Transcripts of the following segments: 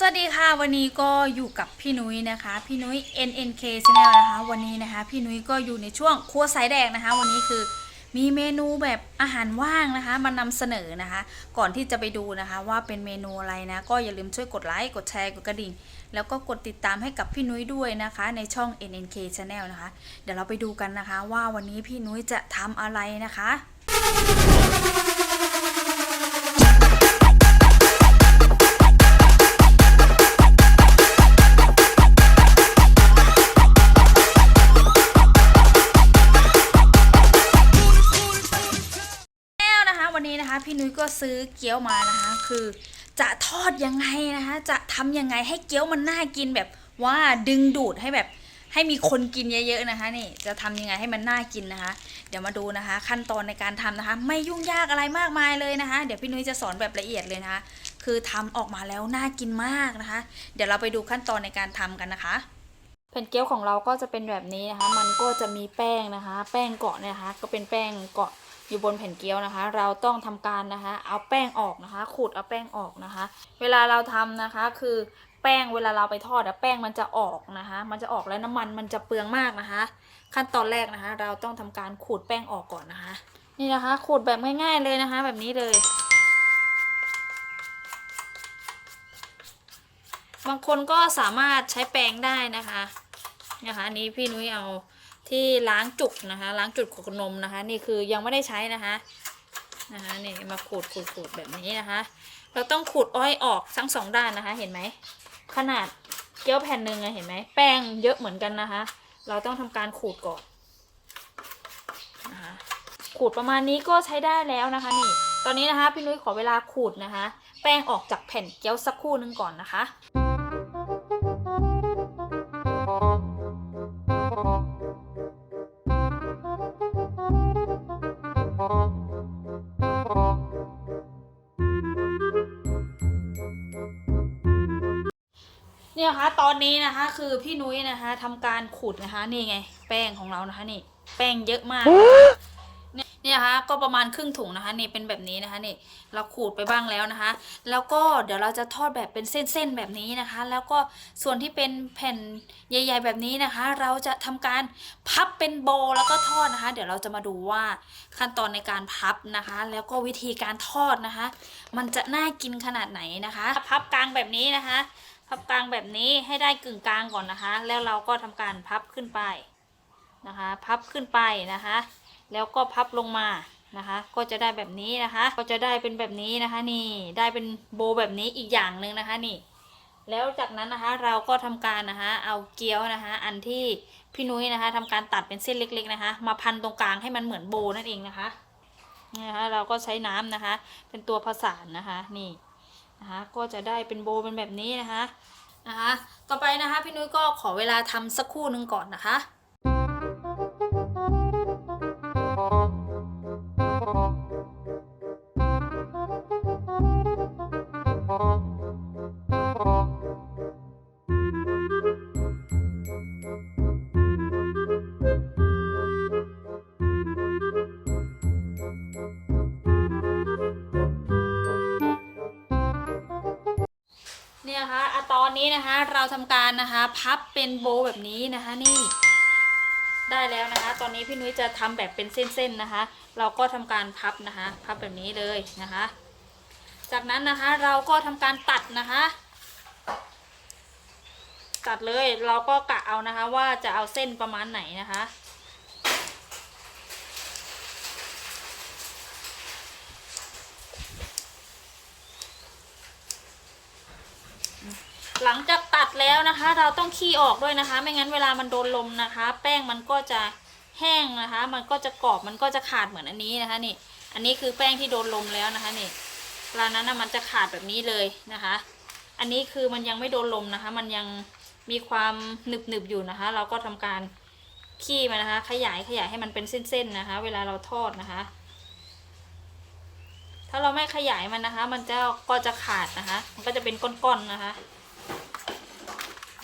สวัสดีค่ะวันนี้ก็อยู่กับพี่นุ้ยนะคะ พี่นุ้ย NNK Channel นะคะ วันนี้นะคะ พี่นุ้ยก็อยู่ในช่วงครัวสายแดกนะคะ วันนี้คือมีเมนูแบบอาหารว่างนะคะมานำเสนอนะคะ ก่อนที่จะไปดูนะคะ ว่าเป็นเมนูอะไรนะ ก็อย่าลืมช่วยกดไลค์กดแชร์กดกระดิ่ง แล้วก็กดติดตามให้กับพี่นุ้ยด้วยนะคะ ในช่อง NNK Channel นะคะ เดี๋ยวเราไปดูกันนะคะ ว่าวันนี้พี่นุ้ยจะทำอะไรนะคะ ซื้อเกี๊ยวมานะคะ คือจะทอดยังไงนะคะ จะทำยังไงให้เกี๊ยวมันน่ากินแบบว่าดึงดูดให้แบบให้มีคนกินเยอะๆนะคะนี่จะทำยังไงให้มันน่ากินนะคะ เดี๋ยวมาดูนะคะ ขั้นตอนในการทำนะคะ ไม่ยุ่งยากอะไรมากมายเลยนะคะ เดี๋ยวพี่นุ้ยจะสอนแบบละเอียดเลยนะคะ คือทำออกมาแล้วน่ากินมากนะคะ เดี๋ยวเราไปดูขั้นตอนในการทำกันนะคะแผ่นเกี๊ยวของเราก็จะเป็นแบบนี้นะคะ มันก็จะมีแป้งนะคะ แป้งเกาะเนี่ยนะคะ ก็เป็นแป้งเกาะ อยู่บนแผ่นเกี๊ยวนะคะ เราต้องทำการนะคะ เอาแป้งออกนะคะ ขูดเอาแป้งออกนะคะ เวลาเราทำนะคะคือแป้งเวลาเราไปทอดอะแป้งมันจะออกนะคะ มันจะออกแล้วน้ำมันมันจะเปลืองมากนะคะ ขั้นตอนแรกนะคะ เราต้องทำการขูดแป้งออกก่อนนะคะ นี่นะคะ ขูดแบบง่าย ๆเลยนะคะ แบบนี้เลย บางคนก็สามารถใช้แปรงได้นะคะ นะคะอันนี้พี่นุ้ยเอาที่ล้างจุกนะคะ ล้างจุดขวดนมนะคะ นี่คือยังไม่ได้ใช้นะคะนะคะนี่มาขูดขูดขูดแบบนี้นะคะ เราต้องขูดอ้อยออกทั้งสองด้านนะคะ เห็นไหมขนาดเกี๊ยวแผ่นหนึ่งเห็นไหมแป้งเยอะเหมือนกันนะคะ เราต้องทำการขูดก่อนนะคะขูดประมาณนี้ก็ใช้ได้แล้วนะคะนี่ ตอนนี้นะคะพี่นุ้ยขอเวลาขูดนะคะ แป้งออกจากแผ่นเกี๊ยวสักครู่หนึงก่อนนะคะ เนี่ยนะคะตอนนี้นะคะ คือพี่นุ้ยนะคะทำการขูดนะคะ นี่ไง แป้งของเรานะคะนี่ แป้งเยอะมากเนี่ยเนี่ยนะคะก็ประมาณครึ่งถุงนะคะนี่เป็นแบบนี้นะคะนี่เราขูดไปบ้างแล้วนะคะ แล้วก็เดี๋ยวเราจะทอดแบบเป็นเส้นๆแบบนี้นะคะ แล้วก็ส่วนที่เป็นแผ่นใหญ่ ๆ แบบนี้นะคะ เราจะทำการพับเป็นโบแล้วก็ทอดนะคะ เดี๋ยวเราจะมาดูว่าขั้นตอนในการพับนะคะ แล้วก็วิธีการทอดนะคะ มันจะน่ากินขนาดไหนนะคะ พับกลางแบบนี้นะคะ พับกลางแบบนี้ให้ได้กึ่งกลางก่อนนะคะ แล้วเราก็ทำการพับขึ้นไปนะคะ พับขึ้นไปนะคะ แล้วก็พับลงมานะคะ ก็จะได้แบบนี้นะคะ ก็จะได้เป็นแบบนี้นะคะนี่ได้เป็นโบแบบนี้อีกอย่างหนึ่งนะคะนี่ แล้วจากนั้นนะคะเราก็ทำการนะคะเอาเกี๊ยวนะคะ อันที่พี่นุ้ยนะคะทำการตัดเป็นเส้นเล็ก ๆนะคะ มาพันตรงกลางให้มันเหมือนโบนั่นเองนะคะนี่นะคะเราก็ใช้น้ำนะคะ เป็นตัวผสานนะคะนี่ นะคะก็จะได้เป็นโบเป็นแบบนี้นะคะนะคะต่อไปนะคะพี่นุ้ยก็ขอเวลาทำสักครู่หนึ่งก่อนนะคะ อะตอนนี้นะคะเราทำการนะคะพับเป็นโบแบบนี้นะคะนี่ได้แล้วนะคะ ตอนนี้พี่นุ้ยจะทำแบบเป็นเส้นๆนะคะ เราก็ทำการพับนะคะ พับแบบนี้เลยนะคะ จากนั้นนะคะเราก็ทำการตัดนะคะ ตัดเลยเราก็กะเอานะคะว่าจะเอาเส้นประมาณไหนนะคะ หลังจากตัดแล้วนะคะ เราต้องขี้ออกด้วยนะคะ ไม่งั้นเวลามันโดนลมนะคะ แป้งมันก็จะแห้งนะคะ มันก็จะกรอบมันก็จะขาดเหมือนอันนี้นะคะนี่ อันนี้คือแป้งที่โดนลมแล้วนะคะนี่เวลานั้นนะมันจะขาดแบบนี้เลยนะคะ อันนี้คือมันยังไม่โดนลมนะคะ มันยังมีความหนึบหนึบๆอยู่นะคะ เราก็ทำการขี้มันนะคะ ขยายขยายให้มันเป็นเส้นๆนะคะ เวลาเราทอดนะคะ ถ้าเราไม่ขยายมันนะคะ มันจะก็จะขาดนะคะ มันก็จะเป็นก้อนๆนะคะ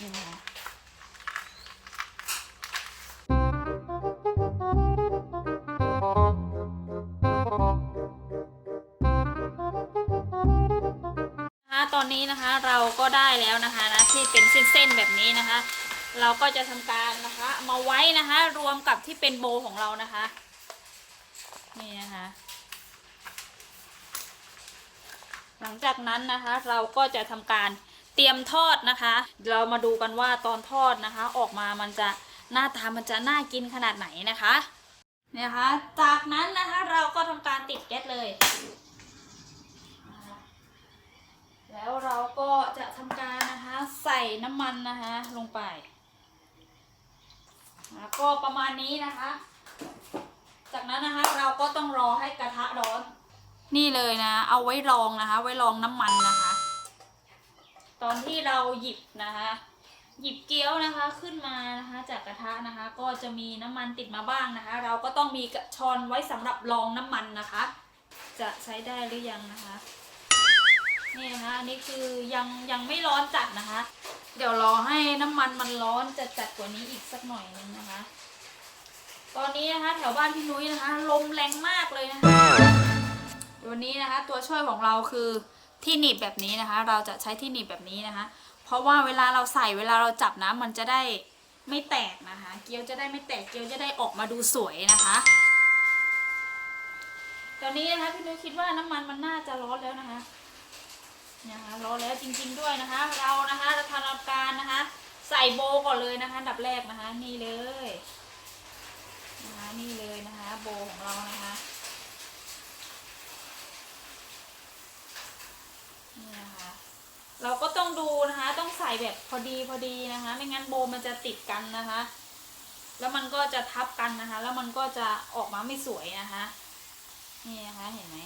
นี่นะคะตอนนี้นะคะเราก็ได้แล้วนะคะนะที่เป็นเส้นๆแบบนี้นะคะ เราก็จะทำการนะคะมาไว้นะคะรวมกับที่เป็นโบของเรานะคะนี่นะคะหลังจากนั้นนะคะเราก็จะทำการ เตรียมทอดนะคะ เรามาดูกันว่าตอนทอดนะคะ ออกมามันจะหน้าตามันจะน่ากินขนาดไหนนะคะเนี่ยคะ จากนั้นนะคะเราก็ทำการติดแก๊สเลย แล้วเราก็จะทำการนะคะใส่น้ำมันนะคะลงไปแล้วก็ประมาณนี้นะคะ จากนั้นนะคะเราก็ต้องรอให้กระทะร้อน นี่เลยนะ เอาไว้รองนะคะ ไว้รองน้ำมันนะคะ ตอนที่เราหยิบนะคะ หยิบเกี๊ยวนะคะขึ้นมานะคะจากกระทะนะคะ ก็จะมีน้ำมันติดมาบ้างนะคะ เราก็ต้องมีกระชอนไว้สำหรับรองน้ำมันนะคะ จะใช้ได้หรือยังนะคะนี่นะคะอันนี้คือยังยังไม่ร้อนจัดนะคะ เดี๋ยวรอให้น้ำมันมันร้อนจัดจัดกว่านี้อีกสักหน่อยนึงนะคะ ตอนนี้นะคะแถวบ้านพี่นุ้ยนะคะ ลมแรงมากเลยนะคะวันนี้นะคะ ตัวช่วยของเราคือ ที่หนีบแบบนี้นะคะ เราจะใช้ที่หนีบแบบนี้นะคะ เพราะว่าเวลาเราใส่เวลาเราจับนะมันจะได้ไม่แตกนะคะ เกี๊ยวจะได้ไม่แตกเกี๊ยวจะได้ออกมาดูสวยนะคะตอนนี้นะคะพี่นุ้ยคิดว่าน้ำมันมันน่าจะร้อนแล้วนะคะนะคะร้อนแล้วจริง ๆด้วยนะคะ เรานะคะจะทำการนะคะ ใส่โบก่อนเลยนะคะดับแรกนะคะ นี่เลยนะคะนี่เลยนะคะ โบของเรานะคะ นี่นะคะ เราก็ต้องดูนะคะ ต้องใส่แบบพอดีพอดีนะคะ ไม่งั้นโบมันจะติดกันนะคะ แล้วมันก็จะทับกันนะคะ แล้วมันก็จะออกมาไม่สวยนะคะ นี่นะคะเห็นไหม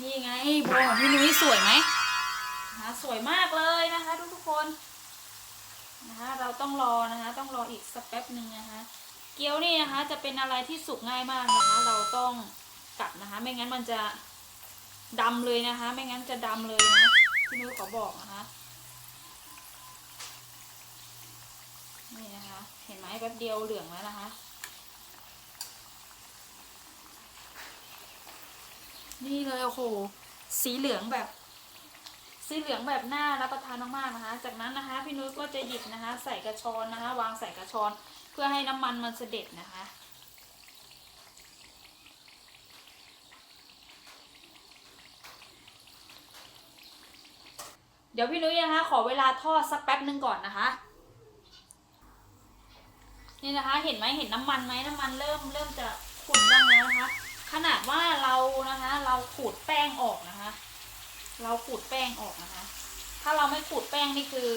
นี่ไงโบของพี่นุ้ยสวยไหมนะคะสวยมากเลยนะคะ ทุกทุกคนนะคะเราต้องรอนะคะ ต้องรออีกสักแป๊บหนึ่งนะคะ เกี๊ยวนี่นะคะ จะเป็นอะไรที่สุกง่ายมากนะคะ เราต้องกัดนะคะ ไม่งั้นมันจะ ดำเลยนะคะ ไม่งั้นจะดำเลยนะพี่นุ้ยขอบอกนะคะนี่นะคะ เห็นไหมแป๊บเดียวเหลืองแล้วนะคะ นี่เลยโอ้โหสีเหลืองแบบสีเหลืองแบบน่ารับประทานมากๆนะคะ จากนั้นนะคะพี่นุ้ยก็จะหยิบนะคะ ใส่กระชอนนะคะ วางใส่กระชอนเพื่อให้น้ำมันมันเสด็จนะคะ เดี๋ยวพี่นุ้ยนะคะ ขอเวลาทอดสักแป๊บหนึ่งก่อนนะคะ นี่นะคะ เห็นไหมเห็นน้ำมันไหมน้ำมันเริ่มเริ่มจะขุ่นบ้างแล้วนะคะ ขนาดว่าเรานะคะ เราขูดแป้งออกนะคะ เราขูดแป้งออกนะคะ ถ้าเราไม่ขูดแป้งนี่คือ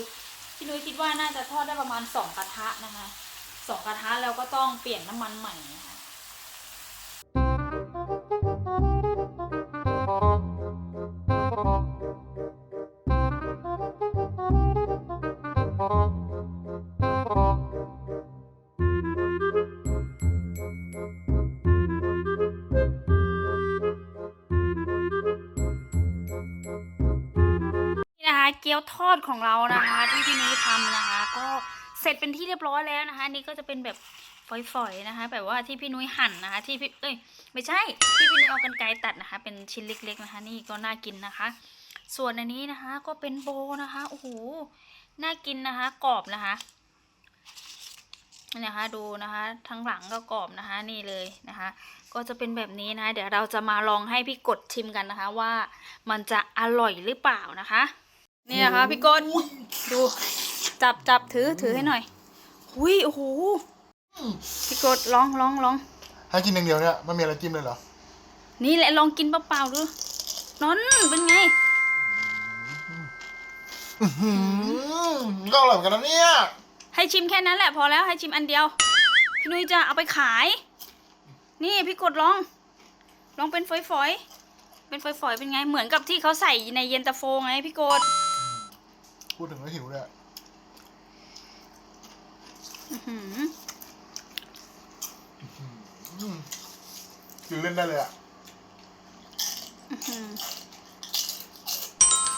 พี่นุ้ยคิดว่าน่าจะทอดได้ประมาณสองกระทะนะคะสองกระทะแล้วก็ต้องเปลี่ยนน้ำมันใหม่นะคะ นะคะเกี๊ยวทอดของเรานะคะ ที่พี่นุ้ยทำนะคะ ก็เสร็จเป็นที่เรียบร้อยแล้วนะคะ นี่ก็จะเป็นแบบฝอยๆนะคะ แบบว่าที่พี่นุ้ยหั่นนะคะ ที่พี่เอ้ยไม่ใช่ที่พี่นุ้ยเอากันไกรตัดนะคะ เป็นชิ้นเล็ก ๆนะคะ นี่ก็น่ากินนะคะ ส่วนอันนี้นะคะ ก็เป็นโบนะคะโอ้โหน่ากินนะคะ กรอบนะคะนี่นะคะดูนะคะทั้งหลังก็กรอบนะคะนี่เลยนะคะ ก็จะเป็นแบบนี้นะคะเดี๋ยวเราจะมาลองให้พี่กดชิมกันนะคะ ว่ามันจะอร่อยหรือเปล่านะคะ นี่นะคะพี่กดดูจับจับถือถือให้หน่อยหุยโอ้โหพี่กดลองลองลองให้กินอย่างเดียวเนี่ยไม่มีอะไรจิ้มเลยเหรอ นี่แหละลองกินเปล่าๆดูนอนเป็นไงอื้อหือก็อร่อยเหมือนกันนะเนี่ย ให้ชิมแค่นั้นแหละพอแล้วให้ชิมอันเดียว พี่นุ้ยจะเอาไปขาย นี่พี่กดลอง ลองเป็นฝอยๆ เป็นฝอยๆ เป็นไงเหมือนกับที่เขาใส่ในเย็นตาโฟไงพี่กด พูดถึงแล้วหิวเลยอะอื้อหืออืมกินเล่นได้เลยอะอื้อหือ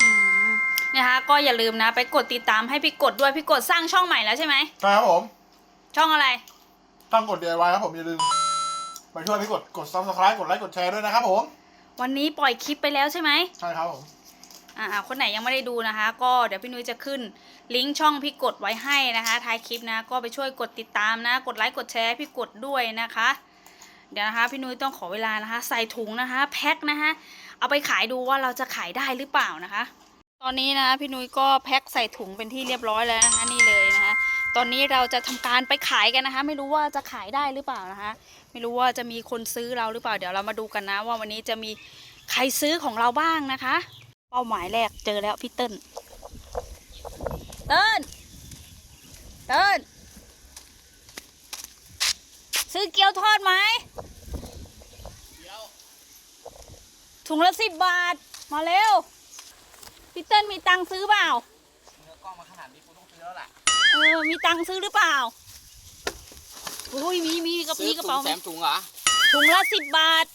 อืมนะคะก็อย่าลืมนะ ไปกดติดตามให้พี่กดด้วยพี่กดสร้างช่องใหม่แล้วใช่ไหมใช่ครับผม ช่องอะไร ตั้งกด DIY ครับผมอย่าลืมไปช่วยพี่กดกด subscribe กดไลค์กดแชร์ด้วยนะครับผม วันนี้ปล่อยคลิปไปแล้วใช่ไหม ใช่ครับผม อ่าคนไหนยังไม่ได้ดูนะคะ ก็เดี๋ยวพี่นุ้ยจะขึ้นลิงก์ช่องพี่กดไว้ให้นะคะท้ายคลิปนะก็ไปช่วยกดติดตามนะ กดไลค์กดแชร์พี่กดด้วยนะคะ เดี๋ยวนะคะพี่นุ้ยต้องขอเวลานะคะ ใส่ถุงนะคะแพ็คนะคะเอาไปขายดูว่าเราจะขายได้หรือเปล่านะคะ ตอนนี้นะคะพี่นุ้ยก็แพ็คใส่ถุงเป็นที่เรียบร้อยแล้วนะคะนี่เลยนะคะตอนนี้เราจะทำการไปขายกันนะคะ ไม่รู้ว่าจะขายได้หรือเปล่านะคะ ไม่รู้ว่าจะมีคนซื้อเราหรือเปล่า เดี๋ยวเรามาดูกันนะ ว่าวันนี้จะมีใครซื้อของเราบ้างนะคะ เป้าหมายแรกเจอแล้วพี่เติ้ลเติ้ลเติ้ลซื้อเกี๊ยวทอดไหมถุงละสิบบาท มาเร็ว พี่เติ้ลมีตังค์ซื้อเปล่าเนื้อกล้องมาขนาดนี้กูต้องซื้อแล้วแหละเออมีตังค์ซื้อหรือเปล่าอุ้ยมีมีกับมีกระเป๋าไหมแถมถุงเหรอถุงละสิบบาท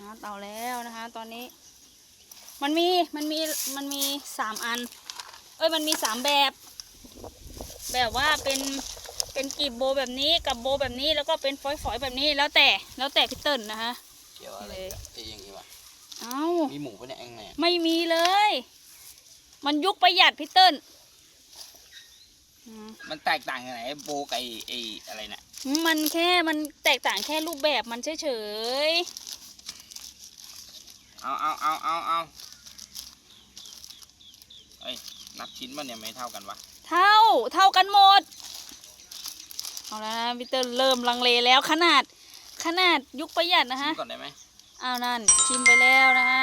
นะเตาแล้วนะคะ ตอนนี้ มันมีมันมีมันมีสามอัน เอ้ยมันมีสามแบบ แบบว่าเป็นเป็นกีบโบแบบนี้กับโบแบบนี้แล้วก็เป็นฝอยๆแบบนี้แล้วแต่แล้วแต่พี่เติ้ลนะคะเกี่ยวอะไรกับไอ้อย่างงี้วะเอ้ามีหมูปะเนี่ยเองไงไม่มีเลย มันยุคประหยัดพี่เติ้ลอืมมันแตกต่างกันไหนไอ้โบกับไอ้ไอ้อะไรเนี่ยมันแค่มันแตกต่างแค่รูปแบบมันเฉยเอาเอาเอาเอาเอา เอ้ยนับชิ้นมันเนี่ยไม่เท่ากันวะๆเท่าเท่ากันหมด เอาแล้วนะพี่เติ้ลเริ่มลังเลแล้วขนาดขนาดยุคประหยัดนะชิฮะมก่อนได้ไหมอ้าวนั่นชิมไปแล้วนะฮะ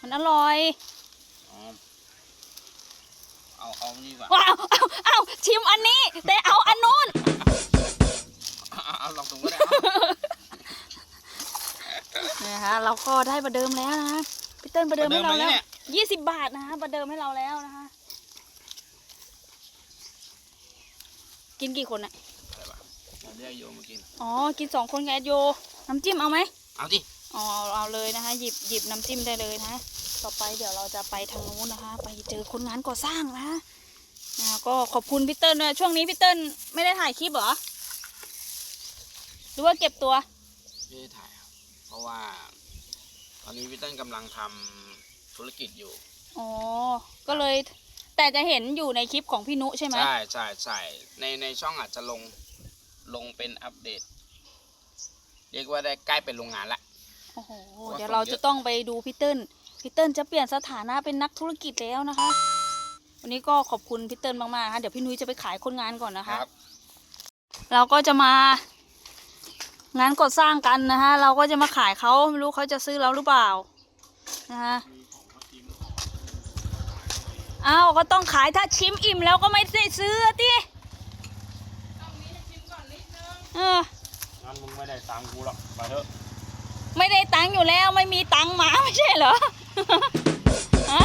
มันอร่อยอ๋อเอาเอานี่ดีกว่าว้าวเอาเอาชิมอันนี้ แต่เอาอันนู้น เอาเอาเอาลองถุงก็ได้เอาเนี่ยฮะเราก็ได้ประเดิมแล้วนะพี่เติ้ลประเดิมให้เราแล้วประเดิมเลยเนี่ย ยี่สิบบาทนะฮะประเดิมให้เราแล้วนะคะ กินกี่คนอะอะไรวะเดี๋ยวเรียกโยมมากิน อ๋อ กินสองคนกับแอดโย น้ำจิ้มเอาไหม เอาดิอ๋อเอาเอาเลยนะคะ หยิบหยิบน้ำจิ้มได้เลยนะ ต่อไปเดี๋ยวเราจะไปทางนู้นนะคะ ไปเจอคนงานก่อสร้างนะนะคะก็ขอบคุณพี่เติ้ลด้วยช่วงนี้พี่เติ้ลไม่ได้ถ่ายคลิปเหรอ หรือว่าเก็บตัว ไม่ได้ถ่ายครับ เพราะว่า ตอนนี้พี่เติ้ลกำลังทำ ธุรกิจอยู่ อ๋อ ก็เลย แต่จะเห็นอยู่ในคลิปของพี่นุใช่ไหมใช่ใช่ใช่ในในช่องอาจจะลงลงเป็นอัปเดต เรียกว่าได้ใกล้เป็นโรงงานละ โอ้โหว่าเดี๋ยวคนเราเยอะจะต้องไปดูพี่เติ้ลพี่เติ้ลจะเปลี่ยนสถานะเป็นนักธุรกิจแล้วนะคะ วันนี้ก็ขอบคุณพี่เติ้ลมากๆนะคะเดี๋ยวพี่นุ้ยจะไปขายคนงานก่อนนะคะครับเราก็จะมางานก่อสร้างกันนะคะ เราก็จะมาขายเขาไม่รู้เขาจะซื้อเราหรือเปล่านะคะ อ้าวก็ต้องขายถ้าชิมอิ่มแล้วก็ไม่ได้ซื้อติเอองั้นมึงไม่ได้ตังค์กูหรอกไปเถอะ ไม่ได้ตังค์อยู่แล้วไม่มีตังค์มาไม่ใช่เหรอ ฮะ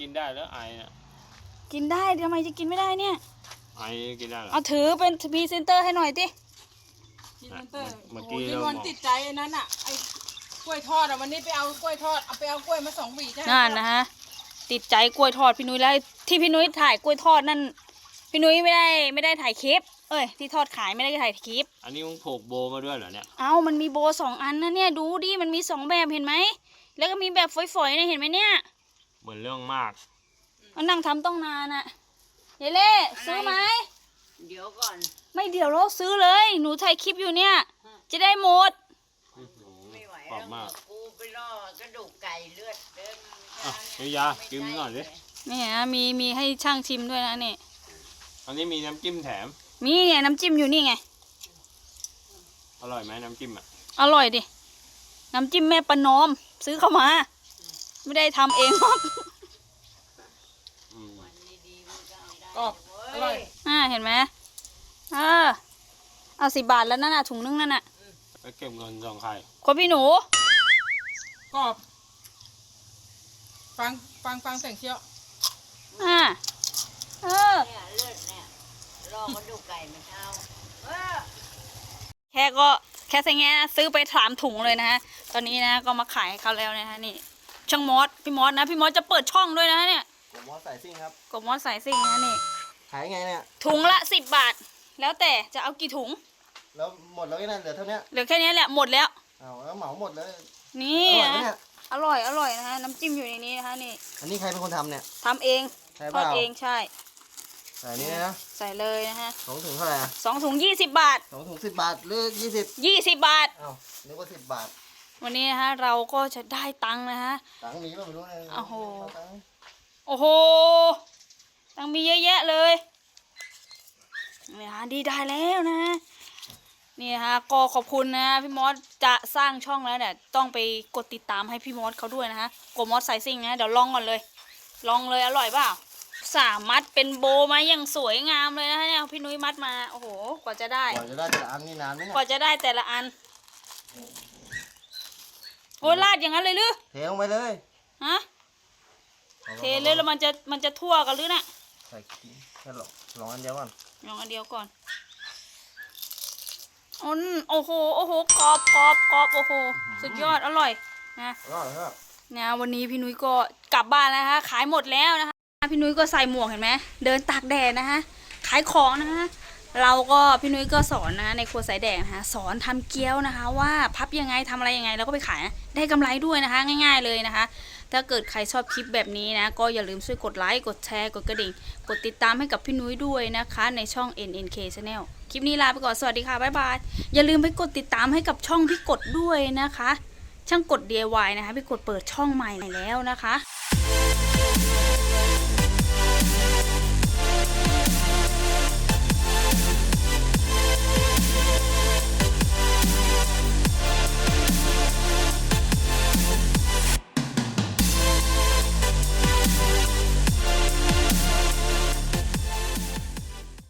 กินได้แล้วไอเนี่ยกินได้ทำไมจะกินไม่ได้เนี่ย ไอกินได้เหรอเอาถือเป็นพรีเซนเตอร์ให้หน่อยติกินมันเตอร์เมื่อโอ้กี้ยเราบวันอกติดใจไอ้นั้นอะไอ้กล้วยทอดอะวันนี้ไปเอากล้วยทอดเอาไปเอากล้วยมาสองหวีใช่ไหมนั่นนะฮะ ติดใจกล้วยทอดพี่นุ้ยแล้วที่พี่นุ้ยถ่ายกล้วยทอดนั่น พี่นุ้ยไม่ได้ไม่ได้ถ่ายคลิป เอ้ย ที่ทอดขายไม่ได้ถ่ายคลิป อันนี้มึงผูกโบมาด้วยเหรอเนี่ย เอามันมีโบสองอันนะเนี่ยดูดิมันมีสองแบบเห็นไหมแล้วก็มีแบบฝอยๆเนี่ยเห็นไหมเนี่ย เหมือนเรื่องมาก มันนั่งทำต้องนานอะเยเล่ซื้อไหม เดี๋ยวก่อน ไม่เดี๋ยวเราซื้อเลย หนูถ่ายคลิปอยู่เนี่ย จะได้หมดอื้อหือไม่ไหวกรอแล้บวมาก กูไปล่อกระดูกไก่เลือดเดิม อะนี่ยากินหน่อยดินี่ฮะมีมีให้ช่างชิมด้วยนะนี่อันนี้มีน้ำจิ้มแถม มีเนี่ยน้ำจิ้มอยู่นี่ไง อร่อยไหมน้ำจิ้มอะ อร่อยดิ น้ำจิ้มแม่ประนอม ซื้อเข้ามา ไม่ได้ทำเองหรอกอืมกรอบอร่อยอ่าเห็นไหมเออเอาสิบบาทแล้วนั่นน่ะถุงนึงนั่นน่ะไปเก็บเงินสองไข่คนพี่หนู กรอบ ฟังฟังฟังเสียงเคี้ยวอ่าเออ เนี่ยเลือดเนี่ยลอกกระดูกไก่มันเท่าเออแค่ก็แค่ใส่แงนะซื้อไปสามถุงเลยนะฮะ ตอนนี้นะก็มาขายให้เขาแล้วนะฮะนี่ ช่างมอสพี่มอสนะพี่มอสจะเปิดช่องด้วยนะเนี่ยผมมอสใส่ซิ่งครับ กบมอสสายซิ่งนะนี่ ขายไงเนี่ย ถุงละสิบบาท แล้วแต่จะเอากี่ถุง แล้วหมดแล้วไอ้นั่นเหลือเท่าเนี้ยเหลือแค่นี้แหละหมดแล้ว เอาแล้วเหมาหมดเลยนี่อร่อยไหมนะเนี่ย ออร่อยอร่อยนะคะน้ำจิ้มอยู่ในนี้นะคะนี่อันนี้ใครเป็นคนทำเนี่ย ทำเองใช่ทเปอดล่าเองใช่ ใส่อันนี้นะใส่เลยนะคะสองถุงเท่าไหร่อะสองถุงยี่สิบบาทสองถุงสิบบาทหรือยี่สิบยี่สิบบาทเอ้านึกว่าสิบบาท วันนี้นะคะเราก็จะได้ตังค์นะคะตังค์มีป่ะไม่รู้นะโอ้โหเาตังค์โอ้โห ตังค์มีเยอะแยะเลยนี่ฮะดีได้แล้วนะ นี่ฮะก็ขอบคุณนะพี่มอสจะสร้างช่องแล้วเนี่ยต้องไปกดติดตามให้พี่มอสเขาด้วยนะฮะกดมอสใส่ซิ่งนะเดี๋ยวลองก่อนเลย ลองเลยอร่อยเปล่าสามมัดเป็นโบมาอย่างสวยงามเลยนะฮะเนี่ยพี่นุ้ยมัดมาโอ้โหกว่าจะได้ กว่าจะได้แต่ละอันนี่นานไหมเนี่กว่ายจะได้แต่ละอันโอ้ยลาดอย่างนั้นเลยหรือเทลงไปเลยฮะเทเลยแล้วมันจะมันจะทั่วกันหรือน่ะใส่แค่หลอกลองอันเดียวก่อนลองอันเดียวก่อน อืมโอ้โห โอ้โหกรอบกรอบกรอบโอ้โห สุดยอด อร่อย นะรอยครับนะวันนี้พี่นุ้ยก็กลับบ้านแล้วฮะคะขายหมดแล้วนะคะ พี่นุ้ยก็ใส่หมวกเห็นไหม เดินตากแดดนะคะ ขายของนะคะ เราก็พี่นุ้ยก็สอนนะในครัวสายแดงนะคะสอนทำเกี๊ยวนะคะ ว่าพับยังไงทำอะไรยังไงแล้วก็ไปขายได้กำไรด้วยนะคะ ง่าย ๆเลยนะคะ ถ้าเกิดใครชอบคลิปแบบนี้นะก็อย่าลืมช่วยกดไลค์กดแชร์กดกระดิ่ง กดติดตามให้กับพี่นุ้ยด้วยนะคะ ในช่อง NNK Channel คลิปนี้ลาไปก่อนสวัสดีค่ะบ๊ายบายอย่าลืมไปกดติดตามให้กับช่องพี่กดด้วยนะคะ ช่างกด DIY นะคะพี่กดเปิดช่องใหม่แล้วนะคะ